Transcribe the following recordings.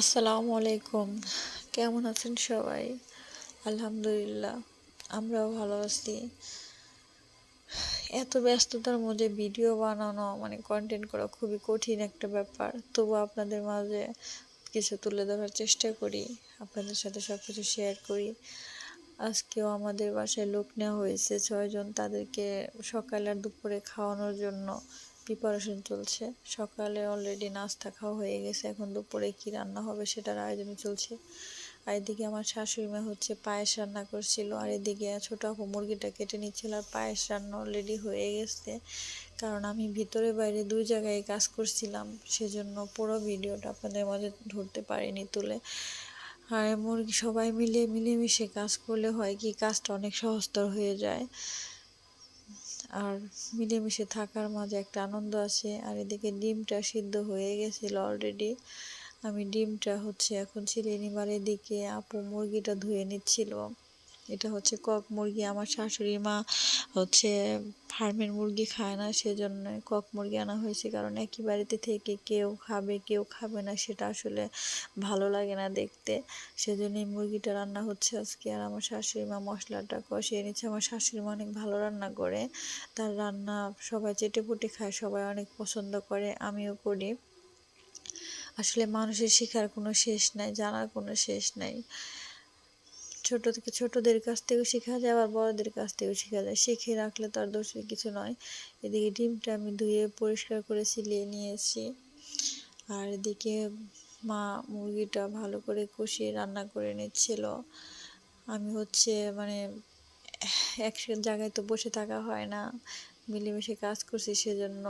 আসসালামু আলাইকুম। কেমন আছেন সবাই? আলহামদুলিল্লাহ, আমরাও ভালো আছি। এত ব্যস্ততার মধ্যে ভিডিও বানানো মানে কন্টেন্ট করা খুবই কঠিন একটা ব্যাপার। তবু আপনাদের মাঝে কিছু তুলে ধরার চেষ্টা করি, আপনাদের সাথে সব কিছু শেয়ার করি। আজকেও আমাদের বাসায় লোক নেওয়া হয়েছে ছয়জন, তাদেরকে সকাল আর দুপুরে খাওয়ানোর জন্য প্রিপারেশন চলছে। সকালে অলরেডি নাস্তা খাওয়া হয়ে গেছে। এখন দুপুরে কি রান্না হবে সেটার আয়োজন চলছে। আর এদিকে আমার শাশুড়ি মা হচ্ছে পায়েস রান্না করছিল। আর এদিকে ছোটো আপু মুরগিটা কেটে নিচ্ছিল। আর পায়েস রান্না অলরেডি হয়ে গেছে। কারণ আমি ভিতরে বাইরে দুই জায়গায় কাজ করছিলাম। সেজন্য পুরো ভিডিওটা আপনাদের মাঝে ধরতে পারিনি তুলে। আর মুরগি সবাই মিলে মিলেমিশে কাজ করলে হয় কি? কাজটা অনেক সহজতর হয়ে যায়। আর মিলেমিশে থাকার মাঝে একটা আনন্দ আছে। আর এদিকে ডিমটা সিদ্ধ হয়ে গেছিল অলরেডি আমি ডিমটা হচ্ছে এখন ছিলে নিবার এদিকে, আপু মুরগিটা ধুয়ে নিচ্ছিল। এটা হচ্ছে কক মুরগি, আমার শাশুড়ি মা হচ্ছে ফার্মের মুরগি খায় না, সেজন্য কক মুরগি আনা হয়েছে। কারণ একই বাড়িতে থেকে কেউ খাবে কেউ খাবে না, সেটা আসলে ভালো লাগে না দেখতে। সেজন্য এই মুরগিটা রান্না হচ্ছে আজকে। আর আমার শাশুড়ি মা মশলাটা কষিয়ে নিচ্ছে। আমার শাশুড়ি মা অনেক ভালো রান্না করে। তার রান্না সবাই চেটে পুটে খায়, সবাই অনেক পছন্দ করে, আমিও করি। আসলে মানুষের শেখার কোনো শেষ নাই, জানার কোনো শেষ নাই। ছোট থেকে ছোটদের কাছ থেকেও শেখা যায়, আবার বড়দের কাছ থেকেও শেখা যায়। শিখে রাখলে তো আর দোষের কিছু নয়। এদিকে ডিমটা আমি ধুয়ে পরিষ্কার করে সিলিয়ে নিয়েছি। আর এদিকে মা মুরগিটা ভালো করে কষিয়ে রান্না করে নিচ্ছিল। আমি হচ্ছে মানে এক জায়গায় তো বসে থাকা হয় না, মিলেমিশে কাজ করছি সেজন্য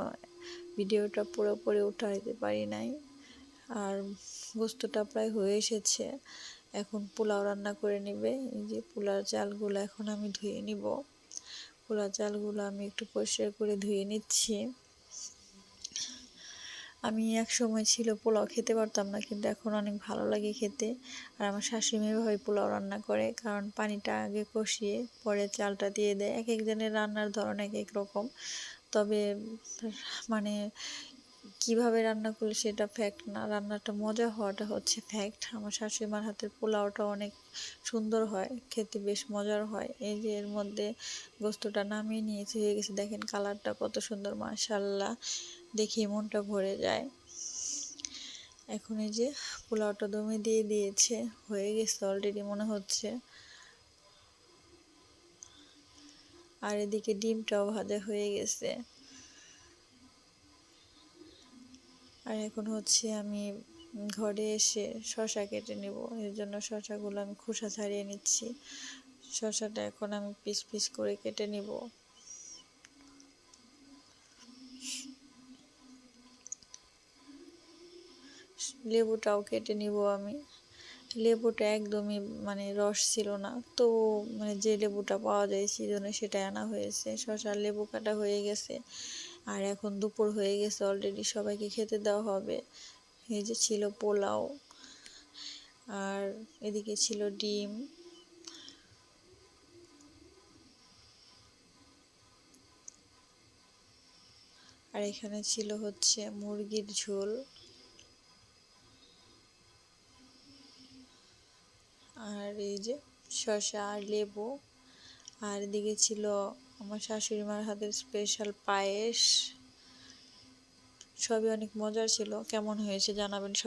ভিডিওটা পুরোপুরি উঠাইতে পারি নাই। আর বস্তুটা প্রায় হয়ে এসেছে। এখন পোলাও রান্না করে নেবে। এই যে পোলার চালগুলো এখন আমি ধুয়ে নিব। পোলার চালগুলো আমি একটু পরিষ্কার করে ধুয়ে নিচ্ছি। আমি এক সময় ছিল পোলাও খেতে পারতাম না, কিন্তু এখন অনেক ভালো লাগে খেতে। আর আমার শাশুড়ি মেয়েভাবে পোলাও রান্না করে, কারণ পানিটা আগে কষিয়ে পরে চালটা দিয়ে দেয়। এক একজনের রান্নার ধরন এক এক রকম। তবে মানে কীভাবে রান্না করলে সেটা ফ্যাক্ট না, রান্নাটা মজা হওয়াটা হচ্ছে ফ্যাক্ট আমার শাশুড়িমার হাতের পোলাওটা অনেক সুন্দর হয়, খেতে বেশ মজার হয়। এই যে এর মধ্যে গোস্তটা নামিয়ে নিয়েছে, হয়ে গেছে দেখেন কালারটা কত সুন্দর মাশাল্লাহ দেখি মনটা ভরে যায়। এখন এই যে পোলাওটা দমে দিয়ে দিয়েছে, হয়ে গেছে অলরেডি মনে হচ্ছে। আর এদিকে ডিমটাও ভাজা হয়ে গেছে। আর এখন হচ্ছে আমি ঘরে এসে শশা কেটে নেব। এর জন্য শশাগুলো আমি খোসা ছাড়িয়ে নিচ্ছি। শশাটা এখন আমি পিস পিস করে কেটে নেব। লেবুটাও কেটে নিব আমি। লেবুটা একদমই মানে রস ছিল না। তো মানে যে লেবুটা পাওয়া যায় সেই জন্য সেটা আনা হয়েছে। শশার লেবু কাটা হয়ে গেছে। আর এখন দুপুর হয়ে গেছে অলরেডি সবাইকে খেতে দেওয়া হবে। এই যে ছিল পোলাও, আর এদিকে ছিল ডিম। আর এখানে ছিল হচ্ছে মুরগির ঝোল। আর এই যে শসা আর লেবু। আর এদিকে ছিল আমার শাশুড়ি মার হাতের স্পেশাল পায়েস। সবই অনেক মজার ছিল। কেমন হয়েছে জানাবেন সব